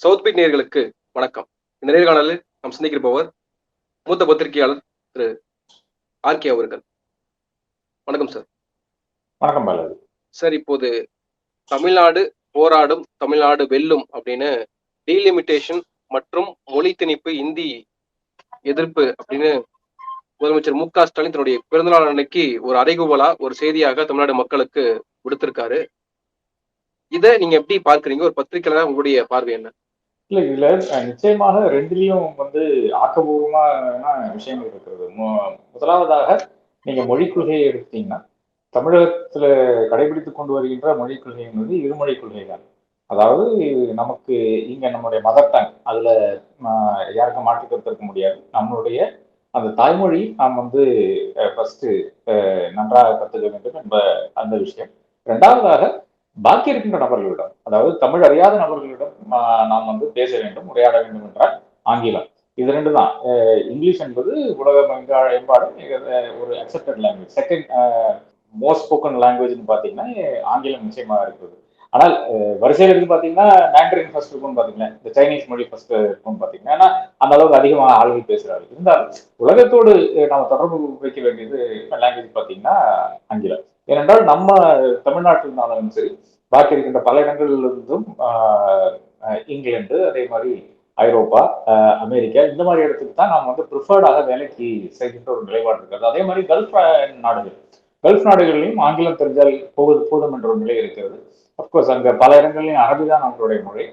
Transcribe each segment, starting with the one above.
South beat நேயர்களுக்கு வணக்கம். இந்த நேர்காணலில் நாம் சந்திக்கிறப்பவர் மூத்த பத்திரிகையாளர் திரு ஆர் கே அவர்கள். வணக்கம் சார். வணக்கம் பாலாஜி. சார் இப்போது தமிழ்நாடு போராடும் தமிழ்நாடு வெல்லும் அப்படின்னு டீலிமிட்டேஷன் மற்றும் மொழி திணிப்பு இந்தி எதிர்ப்பு அப்படின்னு முதலமைச்சர் மு க ஸ்டாலின் தன்னுடைய பிறந்தநாள் அன்னைக்கு ஒரு அறைகூவலா ஒரு செய்தியாக தமிழ்நாடு மக்களுக்கு விடுத்திருக்காரு. இதை நீங்க எப்படி பார்க்கறீங்க? ஒரு பத்திரிகையாளர் உங்களுடைய பார்வை என்ன? இல்ல இதுல நிச்சயமாக ரெண்டுலயும் வந்து ஆக்கபூர்வமான விஷயங்கள் இருக்கிறது. மு- முதலாவதாக நீங்க மொழிக் கொள்கையை எடுத்தீங்கன்னா தமிழகத்துல கடைபிடித்துக் கொண்டு வருகின்ற மொழிக் கொள்கை என்பது இருமொழி கொள்கை தான் அதாவது நமக்கு இங்க நம்முடைய மதர் டங் அதுல யாருக்கும் மாற்றி கருத்து முடியாது. நம்மளுடைய அந்த தாய்மொழி நாம் வந்து ஃபர்ஸ்ட் நன்றாக கற்றுக்க வேண்டும் என்ப அந்த விஷயம். ரெண்டாவதாக பாக்கி இருக்கின்ற நபர்களிடம் அதாவது தமிழ் அறியாத நபர்களிடம் நாம் வந்து பேச வேண்டும் உரையாட வேண்டும் என்றால் ஆங்கிலம். இது ரெண்டு தான். இங்கிலீஷ் என்பது உலக எங்க எம்பாடும் ஒரு accepted language second most spoken லாங்குவேஜ்னு பார்த்தீங்கன்னா ஆங்கிலம் நிச்சயமாக இருக்குது. ஆனால் வரிசையில் இருந்து பார்த்தீங்கன்னா மேண்ட்ரின் ஃபர்ஸ்ட் இருக்கும்னு பார்த்தீங்கன்னா இந்த சைனீஸ் மொழி ஃபர்ஸ்ட் இருக்கும்னு பார்த்தீங்கன்னா ஏன்னா அந்த அளவுக்கு அதிகமாக ஆளுகள் பேசுறாரு. இருந்தாலும் உலகத்தோடு நம்ம தொடர்பு வைக்க வேண்டியது லாங்குவேஜ் பார்த்தீங்கன்னா ஆங்கிலம். ஏனென்றால் நம்ம தமிழ்நாட்டில் இருந்தாலும் சரி பாக்கி இருக்கின்ற பல இடங்களிலிருந்தும் இங்கிலாந்து அதே மாதிரி ஐரோப்பா அமெரிக்கா இந்த மாதிரி இடத்துக்கு தான் நாம் வந்து ப்ரிஃபர்டாக வேலைக்கு செய்கின்ற ஒரு நிலைப்பாடு இருக்கிறது அதே மாதிரி கல்ஃப் நாடுகள். கல்ஃப் நாடுகளிலும் ஆங்கிலம் தெரிஞ்சால் போகுது போதும் என்ற ஒரு நிலை இருக்கிறது. அப்கோர்ஸ் அங்கே பல இடங்களிலும் அரபி தான் நம்மளுடைய மொழி.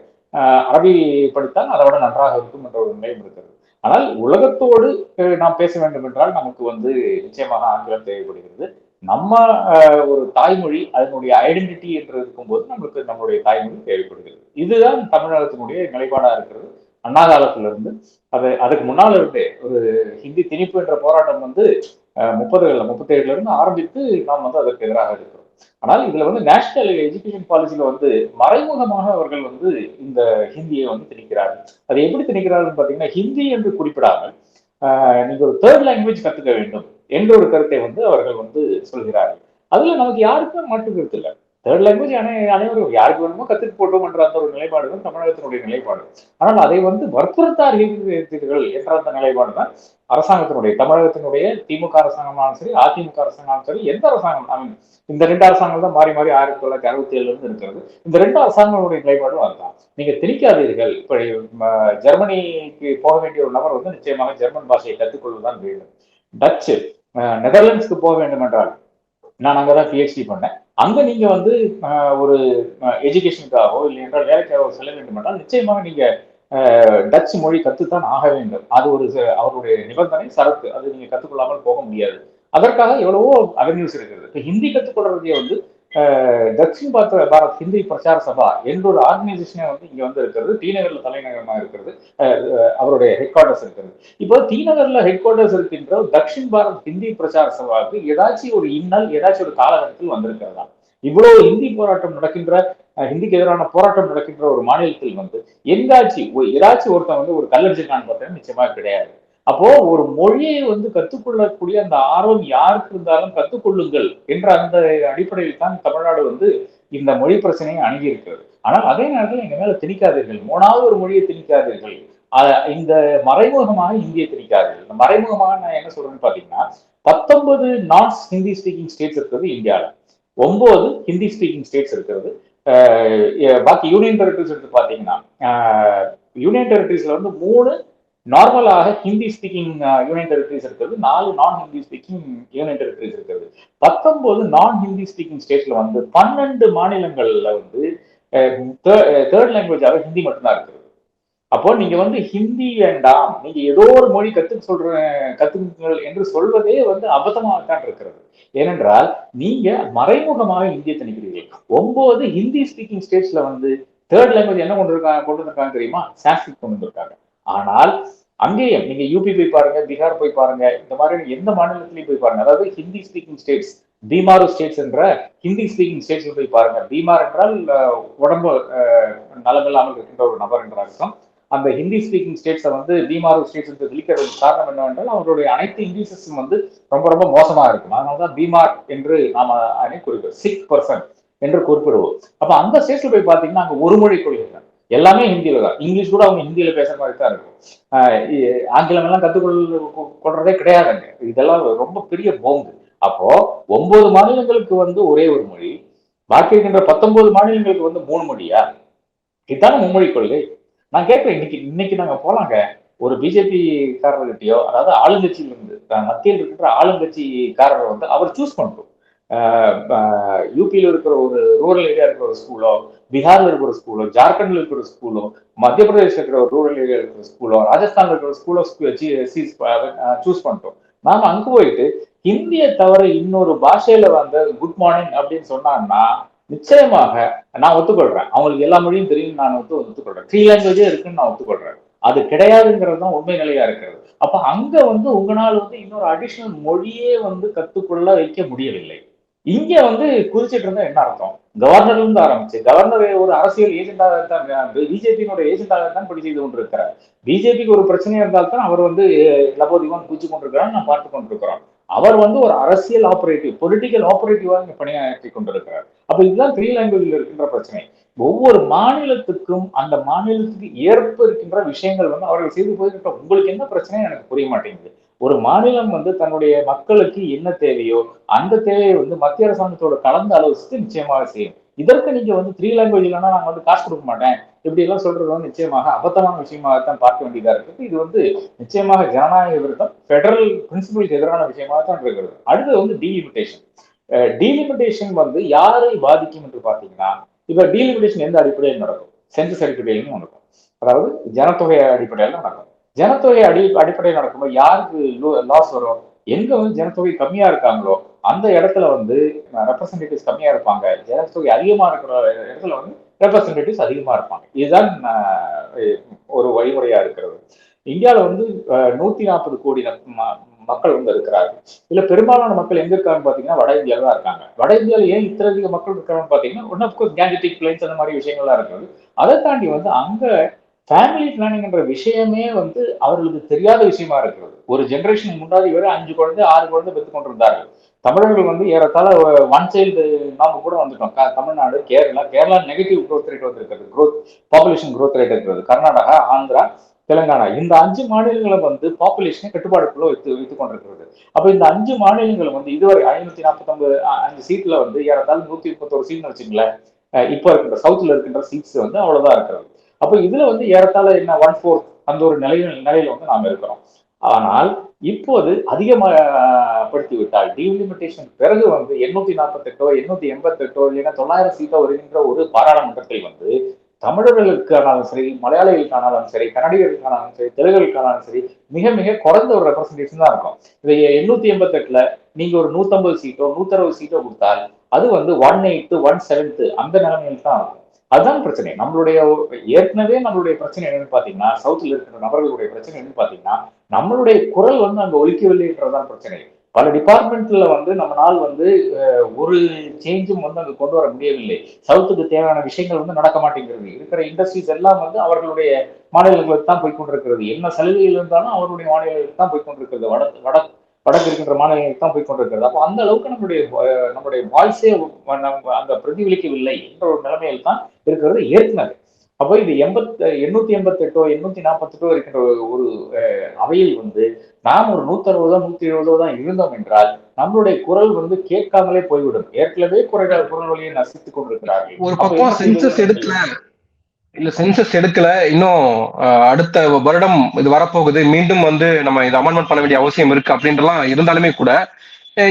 அரபி படித்தால் அதை விட நன்றாக இருக்கும் என்ற ஒரு நிலையும் இருக்கிறது. ஆனால் உலகத்தோடு நாம் பேச வேண்டும் என்றால் நமக்கு வந்து நிச்சயமாக ஆங்கிலம் தேவைப்படுகிறது. நம்ம ஒரு தாய்மொழி அதனுடைய ஐடென்டிட்டி என்று இருக்கும்போது நம்மளுக்கு நம்மளுடைய தாய்மொழி தேவைப்படுகிறது. இதுதான் தமிழகத்தினுடைய நிலைப்பாடாக இருக்கிறது. அண்ணா காலத்துல இருந்து அது அதுக்கு முன்னால் இருந்தே ஒரு ஹிந்தி திணிப்பு என்ற போராட்டம் வந்து முப்பதுகளில் முப்பத்தேழுல இருந்து ஆரம்பித்து நாம் வந்து அதற்கு எதிராக இருக்கிறோம். ஆனால் இதுல வந்து நேஷனல் எஜுகேஷன் பாலிசியில வந்து மறைமுகமாக அவர்கள் வந்து இந்த ஹிந்தியை வந்து திணிக்கிறார்கள். அது எப்படி திணிக்கிறார்கள் பார்த்தீங்கன்னா ஹிந்தி என்று குறிப்பிடாமல் ஆஹ், ஒரு தேர்ட் லாங்குவேஜ் கத்துக்க வேண்டும் என்ற ஒரு கருத்தை வந்து அவர்கள் வந்து சொல்கிறார்கள். அதுல நமக்கு யாருக்கும் மாற்று கருத்து இல்லை. தேர்ட் லாங்குவேஜ் அனை அனைவரும் யாருக்கு வேணுமோ கத்துட்டு போட்டோம் என்ற அந்த ஒரு நிலைப்பாடு தான் தமிழகத்தினுடைய நிலைப்பாடு. ஆனால் அதை வந்து வற்புறுத்தார்கள் என்ற அந்த நிலைப்பாடு தான் அரசாங்கத்தினுடைய தமிழகத்தினுடைய திமுக அரசாங்கமாலும் சரி அதிமுக அரசாங்கமாலும் சரி எந்த அரசாங்கம் இந்த ரெண்டு அரசாங்கம் தான் மாறி மாறி ஆயிரத்தி தொள்ளாயிரத்தி அறுபத்தி ஏழுல இருந்து இருக்கிறது. இந்த ரெண்டு அரசாங்கங்களுடைய நிலைப்பாடும் அதுதான். நீங்க திணிக்காதீர்கள். இப்படி ஜெர்மனிக்கு போக வேண்டிய ஒரு நபர் வந்து நிச்சயமாக ஜெர்மன் பாஷையை கற்றுக்கொள்வதுதான் வேண்டும். டச்சு அஹ், நெதர்லாண்ட்ஸ்க்கு போக வேண்டும் என்றால் நான் அங்கதான் பிஹெச்டி பண்ணேன். அங்க நீங்க வந்து ஒரு எஜுகேஷனுக்காகவோ இல்லை என்றால் வேலைக்காகவோ செல்ல வேண்டும் என்றால் நிச்சயமாக நீங்க டச் மொழி கத்துத்தான் ஆக வேண்டும். அது ஒரு ச- அவருடைய நிபந்தனை சரத்து அது நீங்க கத்துக்கொள்ளாமல் போக முடியாது. அதற்காக எவ்வளவோ அவென்யூஸ் இருக்கிறது. இப்ப ஹிந்தி கத்துக்கொள்றதே வந்து தக்ஷின் பாரத் பாரத் ஹிந்தி பிரச்சார சபா என்ற ஒரு ஆர்கனைசேஷனே வந்து இங்க வந்து இருக்கிறது. டிநகர்ல தலைநகரமா இருக்கிறது. அவருடைய ஹெட் குவார்டர்ஸ் இருக்கிறது இப்போ டிநகர்ல ஹெட் குவார்டர்ஸ் இருக்கின்ற தக்ஷின் பாரத் ஹிந்தி பிரச்சார சபாவுக்கு ஏதாச்சும் ஒரு இன்னல் ஏதாச்சும் ஒரு காலகட்டத்தில் வந்திருக்கிறதா? இவ்வளவு ஹிந்தி போராட்டம் நடக்கின்ற ஹிந்திக்கு எதிரான போராட்டம் நடக்கின்ற ஒரு மாநிலத்தில் வந்து எங்காச்சும் ஏதாச்சும் ஒருத்தன் வந்து ஒரு கல்லடிச்சு பார்த்தா நிச்சயமா கிடையாது. அப்போ ஒரு மொழியை வந்து கற்றுக்கொள்ளக்கூடிய அந்த ஆர்வம் யாருக்கு இருந்தாலும் கற்றுக்கொள்ளுங்கள் என்ற அந்த அடிப்படையில் தான் தமிழ்நாடு வந்து இந்த மொழி பிரச்சனையை அணுகி இருக்கிறது ஆனால் அதே நேரத்தில் எங்க மேல திணிக்காதீர்கள். மூணாவது ஒரு மொழியை திணிக்காதீர்கள். இந்த மறைமுகமாக இந்தியை திணிக்காதீர்கள். இந்த மறைமுகமாக நான் என்ன சொல்றேன்னு பாத்தீங்கன்னா பத்தொன்பது நான் ஹிந்தி ஸ்பீக்கிங் ஸ்டேட்ஸ் இருக்கிறது இந்தியாவில் ஒன்பது ஹிந்தி ஸ்பீக்கிங் ஸ்டேட்ஸ் இருக்கிறது. பாக்கி யூனியன் டெரிட்டரிஸ் எடுத்து பாத்தீங்கன்னா யூனியன் டெரிட்டரிஸ்ல வந்து மூணு நார்மலாக ஹிந்தி ஸ்பீக்கிங் யூனியன் டெரிட்டரிஸ் இருக்கிறது. நாலு நான் ஹிந்தி ஸ்பீக்கிங் யூனியன் டெரிட்டரிஸ் இருக்கிறது. பத்தொன்பது நான் ஹிந்தி ஸ்பீக்கிங் ஸ்டேட்ஸ்ல வந்து பன்னெண்டு மாநிலங்கள்ல வந்து தேர்ட் லாங்குவேஜாக ஹிந்தி மட்டும்தான் இருக்குது. அப்போ நீங்க வந்து ஹிந்தி வேண்டாம். நீங்க ஏதோ ஒரு மொழி கத்துக்க சொல்ற கத்துக்குங்கள் என்று சொல்வதே வந்து அபத்தமாகத்தான் இருக்கிறது. ஏனென்றால் நீங்க மறைமுகமாக இந்தியை திணிக்கிறீர்கள். ஒன்பது ஹிந்தி ஸ்பீக்கிங் ஸ்டேட்ஸ்ல வந்து தேர்ட் லாங்குவேஜ் என்ன கொண்டு இருக்காங்க கொண்டு வந்திருக்காங்க தெரியுமா? சான்ஸ்கிரிட் கொண்டு வந்திருக்காங்க. ஆனால் அங்கேயும் நீங்க யூபி போய் பாருங்க பீகார் போய் பாருங்க இந்த மாதிரி எந்த மாநிலத்திலையும் போய் பாருங்க. அதாவது Hindi speaking states Bimaru states என்ற ஹிந்தி ஸ்பீக்கிங் ஸ்டேட்ஸ் போய் பாருங்க. பீமார் என்றால் உடம்பு நலமில்லாமல் இருக்கின்ற ஒரு நபர் என்ற அர்த்தம். அந்த ஹிந்தி ஸ்பீக்கிங் ஸ்டேட்ஸை வந்து பீமாரு ஸ்டேட்ஸ் என்று விழிக்கிறதுக்கு காரணம் என்னவென்றால் அவருடைய அனைத்து இங்கிலீஷ் வந்து ரொம்ப ரொம்ப மோசமா இருக்கும். அதனாலதான் பீமார் என்று நாம அதை குறிப்பிடுவோம் சிக் பர்சன் என்று குறிப்பிடுவோம். அப்ப அந்த ஸ்டேட்ஸ்ல போய் பார்த்தீங்கன்னா அங்க ஒரு மொழி கொள்கை எல்லாமே ஹிந்தியில தான். இங்கிலீஷ் கூட அவங்க ஹிந்தியில பேசுற மாதிரி தான் இருக்கும். ஆஹ் ஆங்கிலம் எல்லாம் கத்துக்கொள் கொள்றதே கிடையாதுங்க. இதெல்லாம் ரொம்ப பெரிய போங்கு. அப்போ ஒன்பது மாநிலங்களுக்கு வந்து ஒரே ஒரு மொழி பாக்கி இருக்கின்ற பத்தொன்பது மாநிலங்களுக்கு வந்து மூணு மொழியா? இதுதானே மும்மொழி கொள்கை. நான் கேட்கிறேன் இன்னைக்கு இன்னைக்கு நாங்க போலாங்க. ஒரு பிஜேபி காரர்கிட்டயோ அதாவது ஆளுங்கட்சியிலிருந்து அஹ் மத்தியில் இருக்கின்ற ஆளுங்கட்சிக்காரரை வந்து அவர் சூஸ் பண்ணுறோம் யூபியில் இருக்கிற ஒரு ரூரல் ஏரியா இருக்கிற ஒரு ஸ்கூலோ பீகார்ல இருக்கிற ஒரு ஸ்கூலோ ஜார்க்கண்ட்ல இருக்கிற ஒரு ஸ்கூலோ மத்திய பிரதேச இருக்கிற ஒரு ரூரல் ஏரியா இருக்கிற ஸ்கூலோ ராஜஸ்தான்ல இருக்கிற ஸ்கூலோ சூஸ் பண்ணிட்டோம். நாம அங்க போயிட்டு ஹிந்தியை தவிர இன்னொரு பாஷையில வந்து குட் மார்னிங் அப்படின்னு சொன்னாங்கன்னா நிச்சயமாக நான் ஒத்துக்கொள்றேன். அவங்களுக்கு எல்லா மொழியும் தெரியும் நான் வந்து ஒத்துக்கொள்றேன். த்ரீ லாங்குவேஜே இருக்குன்னு நான் ஒத்துக்கொள்றேன். அது கிடையாதுங்கிறது தான் உண்மை நிலையா இருக்கிறது. அப்ப அங்க வந்து உங்களால் வந்து இன்னொரு அடிஷனல் மொழியே வந்து கத்துக்கொள்ள வைக்க முடியவில்லை. இங்க வந்து குதிச்சிட்டு இருந்தா என்ன அர்த்தம்? கவர்னர்ல இருந்து ஆரம்பிச்சு கவர்னர் ஒரு அரசியல் ஏஜென்டாக தான் பிஜேபியினுடைய ஏஜென்டாக தான் படி செய்து கொண்டிருக்கிறார். பிஜேபிக்கு ஒரு பிரச்சனையா இருந்தால் தான் அவர் வந்து லபோதிவான் பூச்சி கொண்டிருக்கிறார் நான் பார்த்து கொண்டிருக்கிறோம். அவர் வந்து ஒரு அரசியல் ஆபரேட்டிவ் பொலிட்டிக்கல் ஆபரேட்டிவா இங்க பணியாற்றி கொண்டிருக்கிறார். அப்ப இதுதான் த்ரீ லாங்குவேஜில் இருக்கின்ற பிரச்சனை. ஒவ்வொரு மாநிலத்துக்கும் அந்த மாநிலத்துக்கு ஏற்ப இருக்கின்ற விஷயங்கள் வந்து அவர்கள் செய்து போயிருக்கிற உங்களுக்கு என்ன பிரச்சனையும் எனக்கு புரிய மாட்டேங்குது. ஒரு மாநிலம் வந்து தன்னுடைய மக்களுக்கு என்ன தேவையோ அந்த தேவையை வந்து மத்திய அரசாங்கத்தோட கலந்து ஆலோசித்து நிச்சயமாக செய்யும். இதற்கு நீங்க வந்து த்ரீ லாங்குவேஜ் இல்லைன்னா நான் வந்து காசு கொடுக்க மாட்டேன். இப்படி எல்லாம் சொல்றது வந்து நிச்சயமாக அபத்தமான விஷயமாகத்தான் பார்க்க வேண்டியதா இருக்குது. இது வந்து நிச்சயமாக ஜனநாயக விருத்தம் பெடரல் பிரின்சிபலுக்கு எதிரான விஷயமாக தான் இருக்கிறது. அடுத்து வந்து டீலிமிட்டேஷன் டீலிமிட்டேஷன் வந்து யாரை பாதிக்கும் என்று பார்த்தீங்கன்னா இப்ப டீலிமிட்டேஷன் எந்த அடிப்படையில் நடக்கும்? சென்சஸ் அடிப்படையிலும் நடக்கும். அதாவது ஜனத்தொகை அடிப்படையில் நடக்கும். ஜனத்தொகை அடி அடிப்படையில் நடக்கும்போது யாருக்கு லாஸ் வரும்? எங்க வந்து ஜனத்தொகை கம்மியா இருக்காங்களோ அந்த இடத்துல வந்து ரெப்ரசன்டேட்டிவ்ஸ் கம்மியா இருப்பாங்க. ஜனத்தொகை அதிகமா இருக்கிற இடத்துல வந்து ரெப்ரசன்டேட்டிவ்ஸ் அதிகமா இருப்பாங்க. இதுதான் ஒரு வழிமுறையா இருக்கிறது. இந்தியாவில் வந்து நூத்தி நாற்பது கோடி ம- மக்கள் வந்து இருக்கிறார்கள். இதுல பெரும்பாலான மக்கள் எங்க இருக்காங்கன்னு பாத்தீங்கன்னா வட இந்தியாவில் தான் இருக்காங்க. வட இந்தியாவில் ஏன் இத்தனை அதிக மக்கள் இருக்காங்கன்னு பாத்தீங்கன்னா ஒன் ஆஃப் கேங்கட்டிக் பிளைன்ஸ் அந்த மாதிரி விஷயங்கள்லாம் இருக்குது அதை தாண்டி வந்து அங்க ஃபேமிலி பிளானிங்ன்ற விஷயமே வந்து அவர்களுக்கு தெரியாத விஷயமா இருக்கிறது. ஒரு ஜென்ரேஷன் முன்னாடி வரை அஞ்சு குழந்தை ஆறு குழந்தை பெற்று கொண்டிருந்தார்கள். தமிழர்கள் வந்து ஏறத்தாழ ஒன் சைல்டு நாம கூட வந்துட்டோம். Tamil Nadu Kerala Kerala negative growth rate வந்திருக்கிறது. குரோத் பாப்புலேஷன் குரோத் ரேட் இருக்கிறது. கர்நாடகா ஆந்திரா தெலுங்கானா. இந்த அஞ்சு மாநிலங்களை வந்து பாப்புலேஷனை கட்டுப்பாடுக்குள்ள வைத்து வைத்துக் கொண்டிருக்கிறது. அப்ப இந்த அஞ்சு மாநிலங்களும் வந்து இதுவரை ஐநூத்தி நாற்பத்தொன்பது அஞ்சு சீட்ல வந்து ஏறத்தாழ நூத்தி முப்பத்தொரு சீட்னு வச்சுங்களேன் இப்போ இப்ப இருக்கின்ற சவுத்துல இருக்கின்ற சீட்ஸ் வந்து அவ்வளவுதான் இருக்கிறது. அப்போ இதுல வந்து ஏறத்தாழ என்ன ஒன் ஃபோர்த் அந்த ஒரு நிலையில நிலையில வந்து நாம இருக்கிறோம். ஆனால் இப்போது அதிகப்படுத்தி விட்டால் டீலிமிட்டேஷன் பிறகு வந்து எண்ணூத்தி நாற்பத்தெட்டோ எண்ணூத்தி எண்பத்தெட்டோ இல்லைன்னா தொள்ளாயிரம் சீட்டோ வருகின்ற ஒரு பாராளுமன்றத்தில் வந்து தமிழர்களுக்கானாலும் சரி மலையாளிகளுக்கானாலும் சரி கன்னடிகளுக்கானாலும் சரி தெலுங்குகளுக்கானாலும் சரி மிக மிக குறைந்த ஒரு ரெப்ரஸன்டேஷன் தான் இருக்கும். இதை எண்ணூத்தி எண்பத்தெட்டுல நீங்க ஒரு நூத்தம்பது சீட்டோ நூத்தறுபது சீட்டோ கொடுத்தால் அது வந்து ஒன் எயித்து ஒன் செவன்த்து அந்த நிலைமையில் தான் இருக்கும். அதுதான் பிரச்சனை. நம்மளுடைய ஏற்கனவே நம்மளுடைய பிரச்சனை என்னன்னு பாத்தீங்கன்னா சவுத்துல இருக்கிற நபர்களுடைய பிரச்சனை என்னன்னு பாத்தீங்கன்னா நம்மளுடைய குரல் வந்து அங்க ஒழிக்கவில்லைன்றதுதான் பிரச்சனை. பல டிபார்ட்மெண்ட்ல வந்து நம்மளால் வந்து ஒரு சேஞ்சும் வந்து அங்க கொண்டு வர முடியவில்லை. சவுத்துக்கு தேவையான விஷயங்கள் வந்து நடக்க மாட்டேங்கிறது. இருக்கிற இண்டஸ்ட்ரீஸ் எல்லாம் வந்து அவர்களுடைய மாநிலங்களுக்கு தான் போய் கொண்டிருக்கிறது. என்ன சலுகைகள் இருந்தாலும் அவருடைய மாநிலங்களுக்கு தான் போய் கொண்டிருக்கிறது. வட வட வடக்கு இருக்கின்ற மாநிலங்களுக்கு தான் போய் கொண்டிருக்கிறது. அப்போ அந்த அளவுக்கு நம்மளுடைய அஹ், நம்முடைய வாய்ஸே அந்த பிரதிபலிக்கவில்லை என்ற ஒரு நிலைமையில் தான் இருக்கிறது ஏற்கனவே அப்போ இது எண்பத் எண்ணூத்தி எண்பத்தெட்டோ எண்ணூத்தி நாற்பத்தெட்டோ இருக்கின்ற ஒரு- அவையில் வந்து நாம் ஒரு நூத்தறுபதோ நூத்தி எழுபதோ தான் இருந்தோம் என்றால் நம்மளுடைய குரல் வந்து கேட்காமலே போய்விடும். ஏற்கனவே குரல் குரல் வழியை நசித்துக் கொண்டிருக்கிறார்கள். ஒரு பக்கம் சென்சஸ்? எடுக்கல. இல்ல சென்சஸ் எடுக்கல. இன்னும் அடுத்த வருடம் இது வரப்போகுது. மீண்டும் வந்து நம்ம இது அமெண்ட்மெண்ட் பண்ண வேண்டிய அவசியம் இருக்கு அப்படின்றலாம் இருந்தாலுமே கூட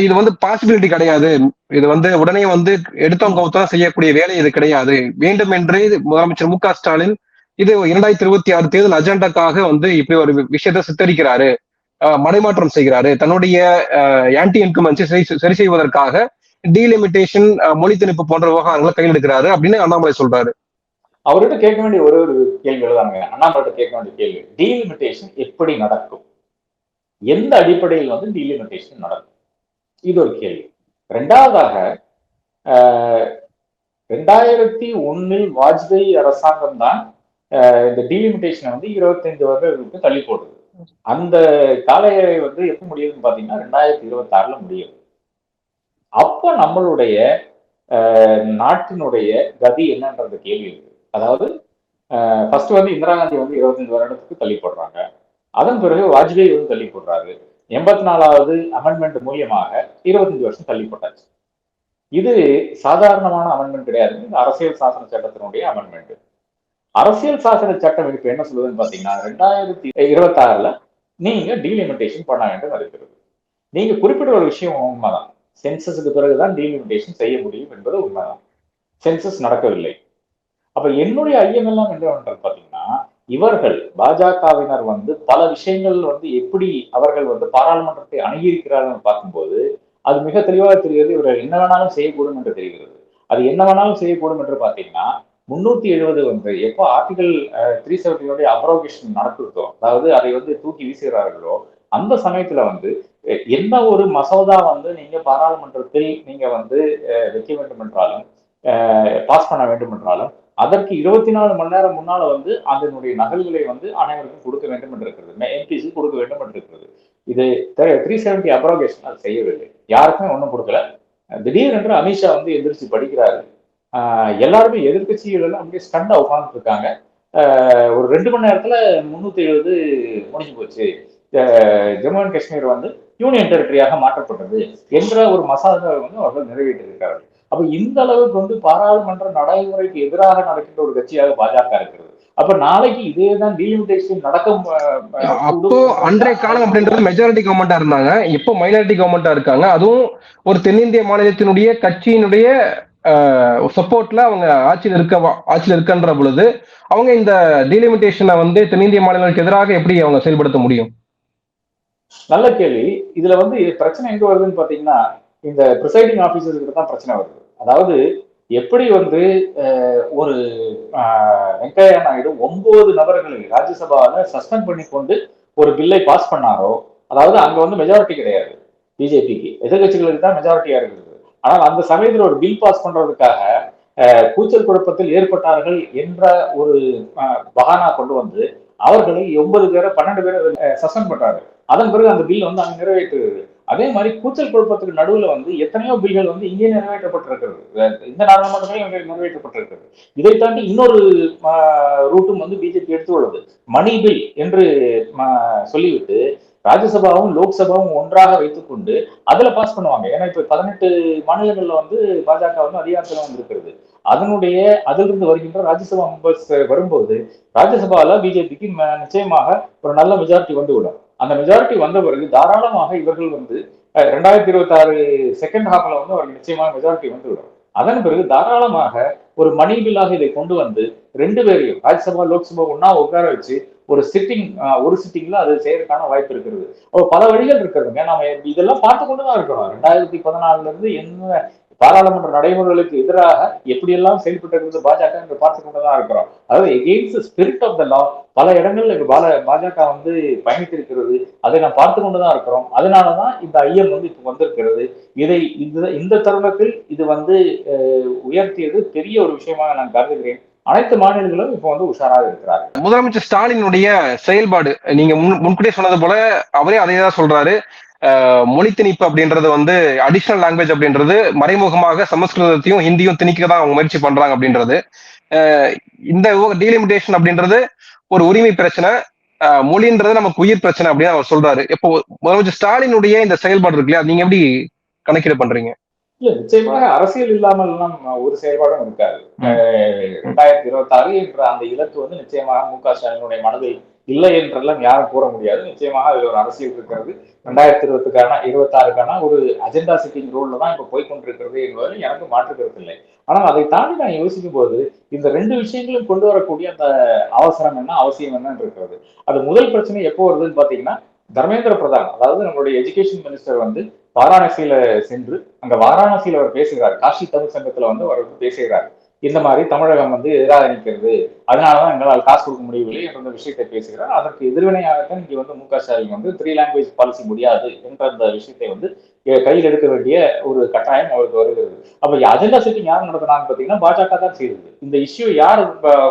இது வந்து பாசிபிலிட்டி கிடையாது. இது வந்து உடனே வந்து எடுத்தவங்க கவுத்தம் செய்யக்கூடிய வேலை இது கிடையாது. வேண்டும் என்று முதலமைச்சர் மு க ஸ்டாலின் இது இரண்டாயிரத்தி இருபத்தி ஆறு தேர்தல் அஜெண்டாக்காக வந்து இப்படி ஒரு விஷயத்த சித்தரிக்கிறாரு. மடைமாற்றம் செய்கிறாரு. தன்னுடைய ஆன்டி இன்கமன்ஸை சரி சரி செய்வதற்காக டீலிமிட்டேஷன் மொழி திணிப்பு போன்ற விவகாரங்களை கையில் எடுக்கிறாரு அப்படின்னு அண்ணாமலை சொல்றாரு. அவர்கிட்ட கேட்க வேண்டிய ஒரே ஒரு கேள்வி தாங்க அண்ணாமலை கேட்க வேண்டிய கேள்வி டீலிமிட்டேஷன் எப்படி நடக்கும்? எந்த அடிப்படையில் வந்து டீலிமிட்டேஷன் நடக்கும்? இது ஒரு கேள்வி. ரெண்டாவதாக ஆஹ், ரெண்டாயிரத்தி ஒன்னில் வாஜ்பாய் அரசாங்கம் தான் ஆஹ், இந்த டீலிமிட்டேஷனை வந்து இருபத்தைந்து வருடங்களுக்கு தள்ளி போடுது அந்த காலையை வந்து எப்ப முடியுதுன்னு பாத்தீங்கன்னா ரெண்டாயிரத்தி இருபத்தி ஆறுல முடியும் அப்போ நம்மளுடைய ஆஹ், நாட்டினுடைய கதி என்னன்றது கேள்வி இருக்கு. அதாவது ஃபர்ஸ்ட் வந்து இந்திரா காந்தி வந்து இருபத்தஞ்சு வருடத்துக்கு தள்ளி போடுறாங்க. அதன் பிறகு வாஜ்பேயி வந்து தள்ளி போடுறாரு. எண்பத்தி நாலாவது அமெண்ட்மெண்ட் மூலியமாக இருபத்தஞ்சு வருஷம் தள்ளி போட்டாச்சு. இது சாதாரணமான அமெண்ட்மெண்ட் கிடையாது. இது அரசியல் சாசன சட்டத்தினுடைய அமெண்ட்மெண்ட் அரசியல் சாசன சட்டம் இப்ப என்ன சொல்லுதுன்னு பாத்தீங்கன்னா ரெண்டாயிரத்தி இருபத்தி ஆறுல நீங்க டீலிமிட்டேஷன் பண்ண வேண்டும் இருக்கிறது நீங்க குறிப்பிட்ட ஒரு விஷயம் உண்மைதான். சென்சஸுக்கு பிறகுதான் டீலிமிட்டேஷன் செய்ய முடியும் என்பது உண்மைதான். சென்சஸ் நடக்கவில்லை. அப்ப என்னுடைய ஐயம் எல்லாம் என்னவென்றால் பாத்தீங்கன்னா இவர்கள் பாஜகவினர் வந்து பல விஷயங்கள் வந்து எப்படி அவர்கள் வந்து பாராளுமன்றத்தை அணுகியிருக்கிறார்கள் பார்க்கும்போது அது மிக தெளிவாக தெரிகிறது இவர்கள் என்ன வேணாலும் செய்யக்கூடும் என்று தெரிகிறது. அது என்ன வேணாலும் செய்யக்கூடும் என்று பார்த்தீங்கன்னா முன்னூத்தி எழுபது வந்து எப்போ ஆர்டிகல் த்ரீ செவன்டியோடைய அப்ரோகேஷன் நடக்குதோ அதாவது அதை வந்து தூக்கி வீசுகிறார்களோ அந்த சமயத்துல வந்து எந்த என்ன ஒரு மசோதா வந்து நீங்க பாராளுமன்றத்தில் நீங்க வந்து வைக்க வேண்டும் என்றாலும் பாஸ் பண்ண வேண்டும் என்றாலும் அதற்கு இருபத்தி நாலு மணி நேரம் முன்னால வந்து அதனுடைய நகல்களை வந்து அனைவருக்கும் கொடுக்க வேண்டும் என்று இருக்கிறது. எம்பிசி கொடுக்க வேண்டும் என்று இருக்கிறது. இது த்ரீ செவன்டி அப்ரோகேஷன் அது செய்யவில்லை. யாருக்குமே ஒன்றும் கொடுக்கல. திடீரென்று அமித்ஷா வந்து எந்திரிச்சு படிக்கிறாரு. எல்லாருமே எதிர்கட்சிகள் எல்லாம் அப்படியே ஸ்டண்டா உட்காந்துட்டு இருக்காங்க. ஒரு ரெண்டு மணி நேரத்துல முன்னூத்தி எழுபது முடிஞ்சு போச்சு. ஜம்மு அண்ட் காஷ்மீர் வந்து யூனியன் டெரிட்டரியாக மாற்றப்பட்டது என்ற ஒரு மசாலாவை வந்து அவர்கள் நிறைவேற்றியிருக்கிறார்கள். அப்ப இந்த அளவுக்கு வந்து பாராளுமன்ற நடைமுறைக்கு எதிராக நடக்கின்ற ஒரு கட்சியாக பாஜக இருக்கிறது. அப்ப நாளைக்கு இதே தான் டீலிமிட்டேஷன் நடக்கும் அப்போ அன்றைய காலம் அப்படின்றது மெஜாரிட்டி கவர்மெண்டா இருந்தாங்க. இப்போ மைனாரிட்டி கவர்மெண்டா இருக்காங்க. அதுவும் ஒரு தென்னிந்திய மாநிலத்தினுடைய கட்சியினுடைய சப்போர்ட்ல அவங்க ஆட்சியில் இருக்க ஆட்சியில் இருக்கன்ற பொழுது அவங்க இந்த டீலிமிட்டேஷனை வந்து தென்னிந்திய மாநிலங்களுக்கு எதிராக எப்படி அவங்க செயல்படுத்த முடியும்? நல்ல கேள்வி. இதுல வந்து பிரச்சனை எங்க வருதுன்னு பாத்தீங்கன்னா இந்த ப்ரிசைடிங் ஆபீசர்கிட்ட தான் பிரச்சனை வருது. அதாவது எப்படி வந்து ஒரு வெங்கையா நாயுடு ஒன்பது நபர்களை ராஜ்யசபாவில் சஸ்பெண்ட் பண்ணி கொண்டு ஒரு பில்லை பாஸ் பண்ணாரோ அதாவது அங்க வந்து மெஜாரிட்டி கிடையாது. பிஜேபிக்கு. எதிர்கட்சிகளுக்கு தான் மெஜாரிட்டியா இருக்குது ஆனால் அந்த சமயத்தில் ஒரு பில் பாஸ் பண்றதுக்காக கூச்சல் குழப்பத்தில் ஏற்பட்டார்கள் என்ற ஒரு பகானா கொண்டு வந்து அவர்களை ஒன்பது பேரை பன்னெண்டு பேரை சஸ்பெண்ட் பண்றாரு. அதன் பிறகு அந்த பில் வந்து அங்க நிறைவேற்றுகிறது அதே மாதிரி கூச்சல் குழப்பத்துக்கு நடுவில் வந்து எத்தனையோ பில்கள் வந்து இங்கே நிறைவேற்றப்பட்டிருக்கிறது. இந்த நாடாளுமன்றத்திலும் நிறைவேற்றப்பட்டிருக்கிறது. இதை தாண்டி இன்னொரு ரூட்டும் வந்து பிஜேபி எடுத்துள்ளது. மணி பில் என்று சொல்லிவிட்டு ராஜ்யசபாவும் லோக்சபாவும் ஒன்றாக வைத்துக்கொண்டு அதுல பாஸ் பண்ணுவாங்க. ஏன்னா இப்ப பதினெட்டு மாநிலங்கள்ல வந்து பாஜக வந்து அதிகாரத்துல வந்திருக்கிறது. அதனுடைய அதிலிருந்து வருகின்ற ராஜ்யசபா மெம்பர்ஸ் வரும்போது ராஜ்யசபால பிஜேபிக்கு நிச்சயமாக ஒரு நல்ல மெஜாரிட்டி வந்துவிடும் அந்த மெஜாரிட்டி வந்த பிறகு தாராளமாக இவர்கள் வந்து ரெண்டாயிரத்தி இருபத்தி ஆறு செகண்ட் ஹாஃப்ல வந்து அவர்கள் நிச்சயமாக மெஜாரிட்டி வந்துவிடும் அதன் பிறகு தாராளமாக ஒரு மணி பில்லாக இதை கொண்டு வந்து ரெண்டு பேரையும் ராஜ்யசபா லோக்சபா ஒன்னா உட்கார வச்சு ஒரு சிட்டிங் ஒரு சிட்டிங்ல அது செய்யறதுக்கான வாய்ப்பு இருக்கிறது பல வழிகள் இருக்கிறதுங்க. நம்ம இதெல்லாம் பார்த்து கொண்டு தான் இருக்கிறோம் ரெண்டாயிரத்தி பதினாலுல இருந்து என்ன பாராளுமன்ற நடைமுறைகளுக்கு எதிராக எப்படியெல்லாம் செயல்பட்டு பாஜக என்று பார்த்து கொண்டுதான் இருக்கிறோம். அதாவது against spirit of the law பல இடங்கள்ல பால பாஜக வந்து பயணித்திருக்கிறது. அதை நாம் பார்த்து கொண்டுதான் இருக்கிறோம். அதனாலதான் இந்த ஐயம் வந்து இப்ப வந்திருக்கிறது. இதை இந்த இந்த தருணத்தில் இது வந்து உயர்த்தியது பெரிய ஒரு விஷயமாக நான் கருதுகிறேன். அனைத்து மாநிலங்களும் இப்ப வந்து உஷாராக இருக்கிறார்கள். முதலமைச்சர் ஸ்டாலினுடைய செயல்பாடு நீங்க முன் முன்கூட்டியே சொன்னது போல அவரே அதே தான் சொல்றாரு. மொழி திணிப்பு அப்படின்றது வந்து அடிஷனல் லாங்குவேஜ் அப்படின்றது மறைமுகமாக சமஸ்கிருதத்தையும் ஹிந்தியும் திணிக்க தான் அவங்க முயற்சி பண்றாங்க அப்படின்றது. இந்த டீலிமிட்டேஷன் அப்படின்றது ஒரு உரிமை பிரச்சனை மொழின்றது நமக்கு உயிர் பிரச்சனை அப்படின்னு அவர் சொல்றாரு. இப்போ முதலமைச்சர் ஸ்டாலினுடைய இந்த செயல்பாடு இருக்கு இல்லையா? நீங்க எப்படி கணக்கீடு பண்றீங்க? இல்ல நிச்சயமாக அரசியல் இல்லாமல் எல்லாம் ஒரு செயல்பாடும் இருக்காது. ரெண்டாயிரத்தி இருபத்தி ஆறு என்ற அந்த இலக்கு வந்து நிச்சயமாக மு க ஸ்டாலினுடைய மனதில் இல்லை என்றெல்லாம் யாரும் கூற முடியாது. நிச்சயமாக அதுல ஒரு அரசியல் இருக்கிறது. ரெண்டாயிரத்தி இருபத்துக்கான இருபத்தி ஆறுக்கான ஒரு அஜெண்டா செட்டிங் ரோல்ல தான் இப்ப போய் கொண்டிருக்கிறது என்பதில் எனக்கு மாற்று கருத்து இல்லை ஆனால் அதை தாண்டி நான் யோசிக்கும் போது இந்த ரெண்டு விஷயங்களும் கொண்டு வரக்கூடிய அந்த அவசரம் என்ன அவசியம் என்னன்னு இருக்கிறது. அது முதல் பிரச்சனை எப்போ வருதுன்னு பாத்தீங்கன்னா தர்மேந்திர பிரதான் அதாவது நம்மளுடைய எஜுகேஷன் மினிஸ்டர் வந்து வாராணசியில சென்று அங்க வாராணசியில அவர் பேசுகிறார். காஷி தமிழ் சங்கத்துல வந்து அவர் வந்து பேசுகிறார். இந்த மாதிரி தமிழகம் வந்து எதிராக நிற்கிறது. அதனாலதான் எங்களால் காசு கொடுக்க முடியவில்லை என்ற விஷயத்தை பேசுகிறார். அதற்கு எதிர்வினையாகத்தான் இங்க வந்து மு க ஸ்டாலின் வந்து த்ரீ லாங்குவேஜ் பாலிசி முடியாது என்ற அந்த விஷயத்தை வந்து கையில் எடுக்க வேண்டிய ஒரு கட்டாயம் அவருக்கு வருகிறது. அப்ப அஜெண்டா செட்டிங் யார் நடத்தினான்னு பாத்தீங்கன்னா பாஜக தான் செய்தது. இந்த இஷ்யூ யார்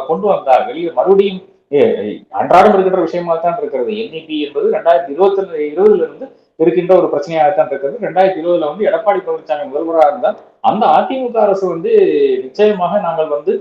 கொண்டு வந்தா வெளியே மறுபடியும் அன்றாடம் இருக்கின்ற விஷயமாக தான் இருக்கிறது என்இபி என்பது ரெண்டாயிரத்தி இருபத்தி இருபதுல இருந்து இருக்கின்ற ஒரு பிரச்சனையாகத்தான் இருக்கிறது. ரெண்டாயிரத்தி இருபதுல வந்து எடப்பாடி பழனிசாமி முதல்வராக இருந்தால் அந்த அதிமுக அரசு வந்து நிச்சயமாக நாங்கள் வந்து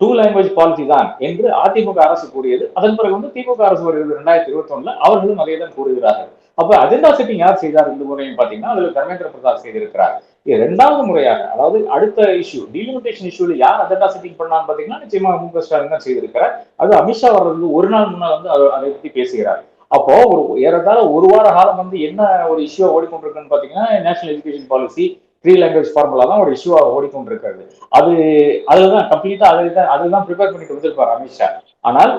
டூ லாங்குவேஜ் பாலிசி தான் என்று அதிமுக அரசு கூறியது. அதன் பிறகு வந்து திமுக அரசு வருகிறது ரெண்டாயிரத்தி இருபத்தி ஒண்ணுல அவர்களும் அதே தான் கூறுகிறார்கள். அப்ப அஜெண்டா செட்டிங் யார் செய்தார் இந்த முறையும் பாத்தீங்கன்னா அதுல தர்மேந்திர பிரசாத் செய்திருக்கிறார். இரண்டாவது முறையாக அதாவது அடுத்த இஷ்யூ டிலிமிட்டேஷன் இஷ்யூல யார் அஜெண்டா செட்டிங் பண்ணான்னு பாத்தீங்கன்னா நிச்சயமா மு க ஸ்டாலின் தான் செய்திருக்கிறார். அது அமித்ஷா வர்றதுக்கு ஒரு நாள் முன்னால் வந்து அதை பத்தி பேசுகிறார். அப்போ ஒரு ஏறத்தாழ ஒரு வார காலம் வந்து என்ன ஒரு இஷ்யூ ஓடிக்கொண்டிருக்குன்னு பாத்தீங்கன்னா national education policy three language formula தான் ஒரு இஷ்யூவாக ஓடிக்கொண்டிருக்காரு அது அதுதான் கம்ப்ளீட்டா அதுதான் அதுதான் ப்ரிப்பேர் பண்ணிட்டு வந்திருப்பார் அமித்ஷா. ஆனால்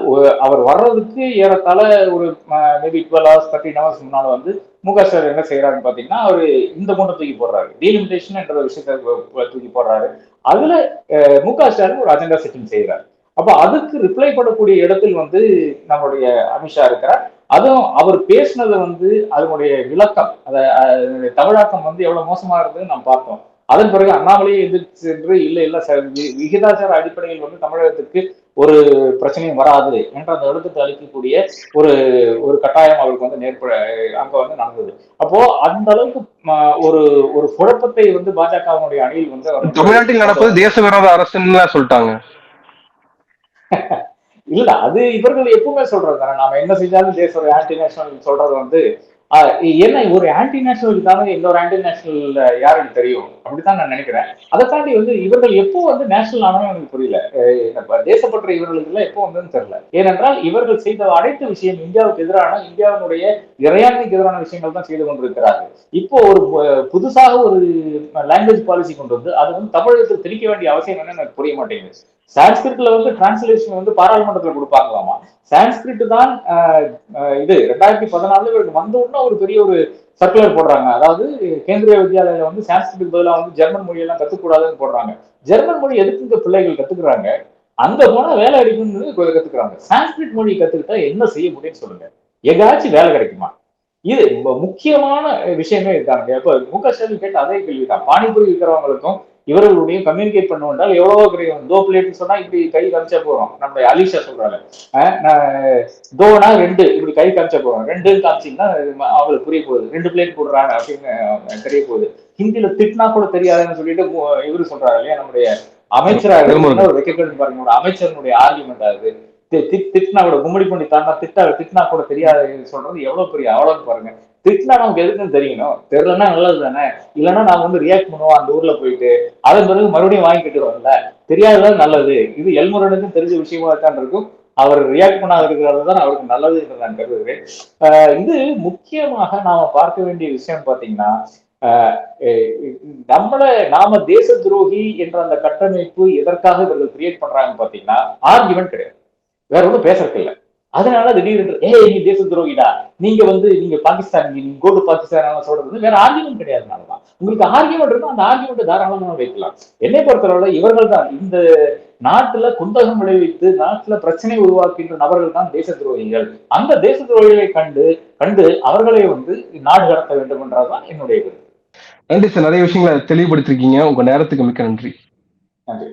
அவர் வர்றதுக்கு ஏறத்தாழ ஒரு maybe twelve hours thirteen hours முன்னால வந்து முக ஸ்டாலின் என்ன செய்யறாருன்னு பாத்தீங்கன்னா அவரு இந்த குண்டை தூக்கி போடுறாரு. டீலிமிட்டேஷன் என்ற விஷயத்தை தூக்கி போடுறாரு. அதுல மு க ஸ்டாலின் ஒரு அஜெண்டா செட்டிங் செய்யறாரு அப்ப அதுக்கு ரிப்ளை பண்ணக்கூடிய இடத்தில் வந்து நம்மளுடைய அமித்ஷா இருக்கிறார். அதுவும் அவர் பேசினது வந்து அதனுடைய விளக்கம் அதை தமிழாக்கம் வந்து எவ்வளவு மோசமா இருந்ததுன்னு நாம் பார்த்தோம். அதன் பிறகு அண்ணாமலையை எதிர்த்து சென்று இல்லை இல்லை சார் விகிதாச்சார அடிப்படையில் வந்து தமிழகத்துக்கு ஒரு பிரச்சனையும் வராது என்ற அந்த எழுத்துட்டு அளிக்கக்கூடிய ஒரு ஒரு கட்டாயம் அவருக்கு வந்து நேர்பட அங்க வந்து நடந்தது. அப்போ அந்த அளவுக்கு ஒரு ஒரு குழப்பத்தை வந்து பாஜகவினுடைய அணியில் வந்து- தமிழ்நாட்டில் நடப்பது தேச விரோத அரசுன்னு சொல்லிட்டாங்க. இல்ல அது இவர்கள் எப்பவுமே சொல்றது தானே. நாம என்ன செஞ்சாலும் தேச ஒரு ஆன்டி நேஷனல் சொல்றது வந்து என்ன ஒரு ஆன்டி நேஷனலுக்காக தானே இன்னொரு ஆன்டி நேஷனல் யாருன்னு தெரியும்? அப்படித்தான் நான் நினைக்கிறேன். அதை தாண்டி வந்து இவர்கள் எப்போ வந்து நேஷனல் ஆனாலும் எனக்கு புரியல. தேசப்பற்ற இவர்களுக்கு எல்லாம் எப்போ வந்ததுன்னு தெரியல. ஏனென்றால் இவர்கள் செய்த அனைத்து விஷயம் இந்தியாவுக்கு எதிரான இந்தியாவினுடைய இறையாண்மைக்கு எதிரான விஷயங்கள் தான் செய்து கொண்டிருக்கிறார்கள். இப்போ ஒரு பு- புதுசாக ஒரு லாங்குவேஜ் பாலிசி கொண்டு வந்து அது வந்து தமிழகத்தில் திணிக்க வேண்டிய அவசியம் என்னன்னு எனக்கு புரிய மாட்டேங்குது. சான்ஸ்கிரிட்ல வந்து டிரான்ஸ்லேஷன் வந்து பாராளுமன்றத்தில் கொடுப்பாங்களாமா? சான்ஸ்கிரிட் தான் இது ரெண்டாயிரத்தி பதினாலு இவருக்கு வந்த உடனே ஒரு பெரிய ஒரு சர்க்குலர் போடுறாங்க. அதாவது கேந்திரிய வித்யாலயில வந்து சான்ஸ்கிரிட் பதிலா வந்து ஜெர்மன் மொழியெல்லாம் கத்துக்கூடாதுன்னு போடுறாங்க. ஜெர்மன் மொழி எதுக்கு இந்த பிள்ளைகள் கத்துக்கிறாங்க? அங்க போனா வேலை அடிக்கணும்னு கத்துக்கிறாங்க. சான்ஸ்கிரிட் மொழி கத்துக்கிட்டா என்ன செய்ய முடியும்னு சொல்லுங்க. எங்காச்சும் வேலை கிடைக்குமா? இது முக்கியமான விஷயமே இருக்காங்க இப்ப முக ஸ்டாலின் கேட்ட அதே கேள்விதான். பானிபுரி இருக்கிறவங்களுக்கும் இவர்களுடைய கம்யூனிகேட் பண்ணுவதால் எவ்வளவோ பெரிய தோ பிளேட்னு சொன்னா இப்படி கை காமிச்சா போறோம் நம்முடைய அலிஷா சொல்றாங்க தோனா ரெண்டு இப்படி கை காமிச்சா போறோம் ரெண்டு காமிச்சிங்கன்னா அவங்களுக்கு புரிய போகுது. ரெண்டு பிளேட் போடுறாங்க அப்படின்னு தெரிய போகுது. ஹிந்தியில திட்டினா கூட தெரியாதுன்னு சொல்லிட்டு இவரு சொல்றாரு இல்லையா நம்முடைய அமைச்சராக. ஒரு வைக்கக்கூடாது பாருங்க ஒரு அமைச்சருடைய ஆர்குமெண்ட் அது. தி- தி- திட்டினா கூட கும்மிடி பண்ணி தாண்டா திட்டா திட்டினா கூட தெரியாது சொல்றது எவ்வளவு பெரிய அவலம் பாருங்க. திட்டினா நமக்கு எதுக்குன்னு தெரியணும். தெரியலன்னா நல்லது தானே இல்லைன்னா நாங்க வந்து ரியாக்ட் பண்ணுவோம் அந்த ஊர்ல போயிட்டு. அதன் பிறகு மறுபடியும் வாங்கிக்கிட்டு வரோம்ல தெரியாததான் நல்லது. இது எல்முருகனுக்கும் தெரிஞ்ச விஷயமா தான் இருக்கும். அவர் ரியாக்ட் பண்ணாத இருக்கிறது தான் அவருக்கு நல்லது என்று நான் கருதுகிறேன். இது முக்கியமாக நாம பார்க்க வேண்டிய விஷயம் பாத்தீங்கன்னா அஹ் நம்மள நாம தேச துரோகி என்ற அந்த கட்டமைப்பு எதற்காக இவர்கள் கிரியேட் பண்றாங்கன்னு பாத்தீங்கன்னா ஆர்குமெண்ட் கிடையாது. வேற ஒன்றும் பேசுறதுக்கு இல்லை. அதனால திடீர்னு ஏய் நீ தேச துரோகிடா. நீங்க வந்து நீங்க பாகிஸ்தான் நீங்க கோ டு பாகிஸ்தான் சொல்றது வேற ஆர்குமெண்ட் கிடையாதுனாலதான் உங்களுக்கு ஆர்குமெண்ட் இருக்கும் அந்த ஆர்குமெண்ட் தாராளமாக வைக்கலாம். என்னை பொறுத்தவரை இவர்கள் தான் இந்த நாட்டுல குந்தகம் விளைவித்து நாட்டுல பிரச்சனை உருவாக்குகின்ற நபர்கள் தான் தேச துரோகிகள். அந்த தேச துரோகிகளை கண்டு கண்டு அவர்களை வந்து நாடு கடத்த வேண்டும் என்றதுதான் என்னுடைய கருத்து. நன்றி சார். நிறைய விஷயங்களை தெளிவுபடுத்திருக்கீங்க. உங்க நேரத்துக்கு மிக்க நன்றி. நன்றி.